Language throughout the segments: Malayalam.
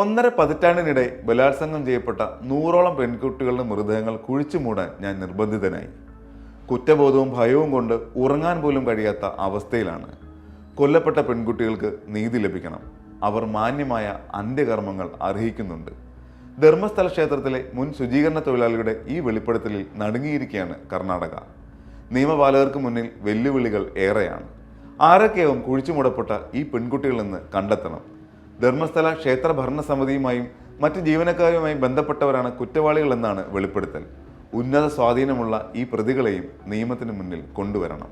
ഒന്നര പതിറ്റാണ്ടിനിടെ ബലാത്സംഗം ചെയ്യപ്പെട്ട നൂറോളം പെൺകുട്ടികളുടെ മൃതദേഹങ്ങൾ കുഴിച്ചു മൂടാൻ ഞാൻ നിർബന്ധിതനായി. കുറ്റബോധവും ഭയവും കൊണ്ട് ഉറങ്ങാൻ പോലും കഴിയാത്ത അവസ്ഥയിലാണ്. കൊല്ലപ്പെട്ട പെൺകുട്ടികൾക്ക് നീതി ലഭിക്കണം. അവർ മാന്യമായ അന്ത്യകർമ്മങ്ങൾ അർഹിക്കുന്നുണ്ട്. ധർമ്മസ്ഥല ക്ഷേത്രത്തിലെ മുൻ ശുചീകരണ തൊഴിലാളിയുടെ ഈ വെളിപ്പെടുത്തലിൽ നടുങ്ങിയിരിക്കുകയാണ് കർണാടക. നിയമപാലകർക്ക് മുന്നിൽ വെല്ലുവിളികൾ ഏറെയാണ്. ആരൊക്കെയാവും കുഴിച്ചുമൂടപ്പെട്ട ഈ പെൺകുട്ടികളെന്ന് കണ്ടെത്തണം? ധർമ്മസ്ഥല ക്ഷേത്ര ഭരണസമിതിയുമായും മറ്റ് ജീവനക്കാരുമായും ബന്ധപ്പെട്ടവരാണ് കുറ്റവാളികളെന്നാണ് വെളിപ്പെടുത്തൽ. ഉന്നത സ്വാധീനമുള്ള ഈ പ്രതികളെയും നിയമത്തിന് മുന്നിൽ കൊണ്ടുവരണം.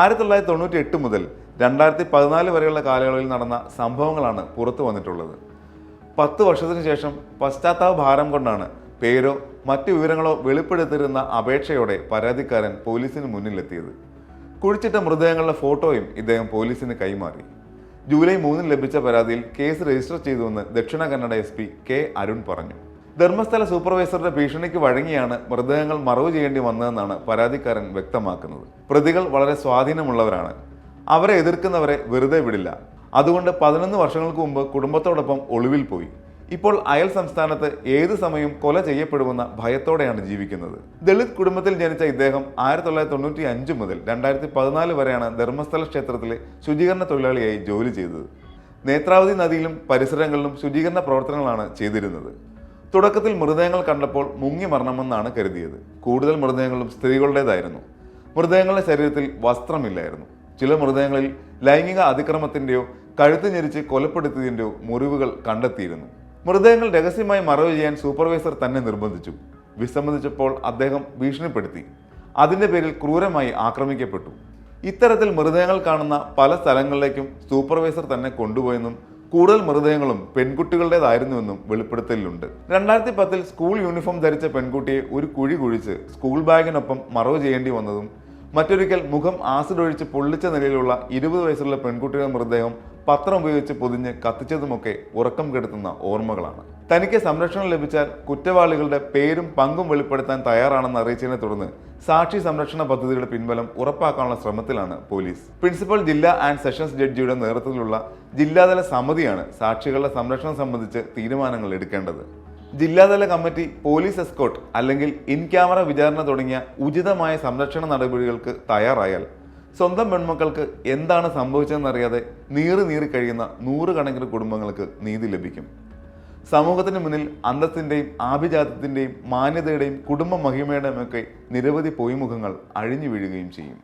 ആയിരത്തി തൊള്ളായിരത്തി തൊണ്ണൂറ്റി എട്ട് മുതൽ രണ്ടായിരത്തി പതിനാല് വരെയുള്ള കാലയളവിൽ നടന്ന സംഭവങ്ങളാണ് പുറത്തു വന്നിട്ടുള്ളത്. പത്ത് വർഷത്തിന് ശേഷം പശ്ചാത്താപ ഭാരം കൊണ്ടാണ് പേരോ മറ്റു വിവരങ്ങളോ വെളിപ്പെടുത്തിരുന്ന അപേക്ഷയോടെ പരാതിക്കാരൻ പോലീസിന് മുന്നിലെത്തിയത്. കുഴിച്ചിട്ട മൃതദേഹങ്ങളുടെ ഫോട്ടോയും ഇദ്ദേഹം പോലീസിന് കൈമാറി. ജൂലൈ മൂന്നിന് ലഭിച്ച പരാതിയിൽ കേസ് രജിസ്റ്റർ ചെയ്തുവെന്ന് Dakshina Kannada S P K Arun പറഞ്ഞു. ധർമ്മസ്ഥല സൂപ്പർവൈസറുടെ ഭീഷണിക്ക് വഴങ്ങിയാണ് മൃതദേഹങ്ങൾ മറവ് ചെയ്യേണ്ടി വന്നതെന്നാണ് പരാതിക്കാരൻ വ്യക്തമാക്കുന്നത്. പ്രതികൾ വളരെ സ്വാധീനമുള്ളവരാണ്. അവരെ എതിർക്കുന്നവരെ വെറുതെ വിടില്ല. അതുകൊണ്ട് പതിനൊന്ന് വർഷങ്ങൾക്ക് മുമ്പ് കുടുംബത്തോടൊപ്പം ഒളിവിൽ പോയി. ഇപ്പോൾ അയൽ സംസ്ഥാനത്ത് ഏത് സമയവും കൊല ചെയ്യപ്പെടുമെന്ന ഭയത്തോടെയാണ് ജീവിക്കുന്നത്. ദളിത് കുടുംബത്തിൽ ജനിച്ച ഇദ്ദേഹം ആയിരത്തി തൊള്ളായിരത്തി തൊണ്ണൂറ്റി അഞ്ച് മുതൽ രണ്ടായിരത്തി പതിനാല് വരെയാണ് ധർമ്മസ്ഥല ക്ഷേത്രത്തിലെ ശുചീകരണ തൊഴിലാളിയായി ജോലി ചെയ്തത്. നേത്രാവതി നദിയിലും പരിസരങ്ങളിലും ശുചീകരണ പ്രവർത്തനങ്ങളാണ് ചെയ്തിരുന്നത്. തുടക്കത്തിൽ മൃതദേഹങ്ങൾ കണ്ടപ്പോൾ മുങ്ങി മരണമെന്നാണ് കരുതിയത്. കൂടുതൽ മൃതദേഹങ്ങളും സ്ത്രീകളുടേതായിരുന്നു. മൃതദേഹങ്ങളുടെ ശരീരത്തിൽ വസ്ത്രമില്ലായിരുന്നു. ചില മൃതദേഹങ്ങളിൽ ലൈംഗിക അതിക്രമത്തിന്റെയോ കഴുത്ത് ഞെരിച്ച് കൊലപ്പെടുത്തിയതിന്റെയോ മുറിവുകൾ കണ്ടെത്തിയിരുന്നു. മൃതദേഹങ്ങൾ രഹസ്യമായി മറവ് ചെയ്യാൻ സൂപ്പർവൈസർ തന്നെ നിർബന്ധിച്ചു. വിസമ്മതിച്ചപ്പോൾ അദ്ദേഹം ഭീഷണിപ്പെടുത്തി. അതിന്റെ പേരിൽ ക്രൂരമായി ആക്രമിക്കപ്പെട്ടു. ഇത്തരത്തിൽ മൃതദേഹങ്ങൾ കാണുന്ന പല സ്ഥലങ്ങളിലേക്കും സൂപ്പർവൈസർ തന്നെ കൊണ്ടുപോയെന്നും കൂടുതൽ മൃതദേഹങ്ങളും പെൺകുട്ടികളുടേതായിരുന്നുവെന്നും വെളിപ്പെടുത്തലിലുണ്ട്. രണ്ടായിരത്തി പത്തിൽ സ്കൂൾ യൂണിഫോം ധരിച്ച പെൺകുട്ടിയെ ഒരു കുഴി കുഴിച്ച് സ്കൂൾ ബാഗിനൊപ്പം മറവ് ചെയ്യേണ്ടി വന്നതും മറ്റൊരിക്കൽ മുഖം ആസിഡ് ഒഴിച്ച് പൊള്ളിച്ച നിലയിലുള്ള ഇരുപത് വയസ്സുള്ള പെൺകുട്ടിയുടെ മൃതദേഹം പത്രം ഉപയോഗിച്ച് പൊതിഞ്ഞ് കത്തിച്ചതുമൊക്കെ ഉറക്കം കെടുത്തുന്ന ഓർമ്മകളാണ്. തനിക്ക് സംരക്ഷണം ലഭിച്ചാൽ കുറ്റവാളികളുടെ പേരും പങ്കും വെളിപ്പെടുത്താൻ തയ്യാറാണെന്ന് അറിയിച്ചതിനെ തുടർന്ന് സാക്ഷി സംരക്ഷണ പദ്ധതിയുടെ പിൻബലം ഉറപ്പാക്കാനുള്ള ശ്രമത്തിലാണ് പോലീസ്. പ്രിൻസിപ്പൽ ജില്ലാ ആൻഡ് സെഷൻസ് ജഡ്ജിയുടെ നേതൃത്വത്തിലുള്ള ജില്ലാതല സമിതിയാണ് സാക്ഷികളുടെ സംരക്ഷണം സംബന്ധിച്ച് തീരുമാനങ്ങൾ എടുക്കേണ്ടത്. ജില്ലാതല കമ്മിറ്റി പോലീസ് എസ്കോട്ട് അല്ലെങ്കിൽ ഇൻ ക്യാമറ വിചാരണ തുടങ്ങിയ ഉചിതമായ സംരക്ഷണ നടപടികൾക്ക് തയ്യാറായാൽ സ്വന്തം പെൺമക്കൾക്ക് എന്താണ് സംഭവിച്ചതെന്നറിയാതെ നീറി നീറി കഴിയുന്ന നൂറുകണക്കിന് കുടുംബങ്ങൾക്ക് നീതി ലഭിക്കും. സമൂഹത്തിന് മുന്നിൽ അന്തസ്സിന്റെയും ആഭിജാത്യത്തിന്റെയും മാന്യതയുടെയും കുടുംബ മഹിമയുടെയും ഒക്കെ നിരവധി പൊയ്മുഖങ്ങൾ അഴിഞ്ഞു വീഴുകയും ചെയ്യും.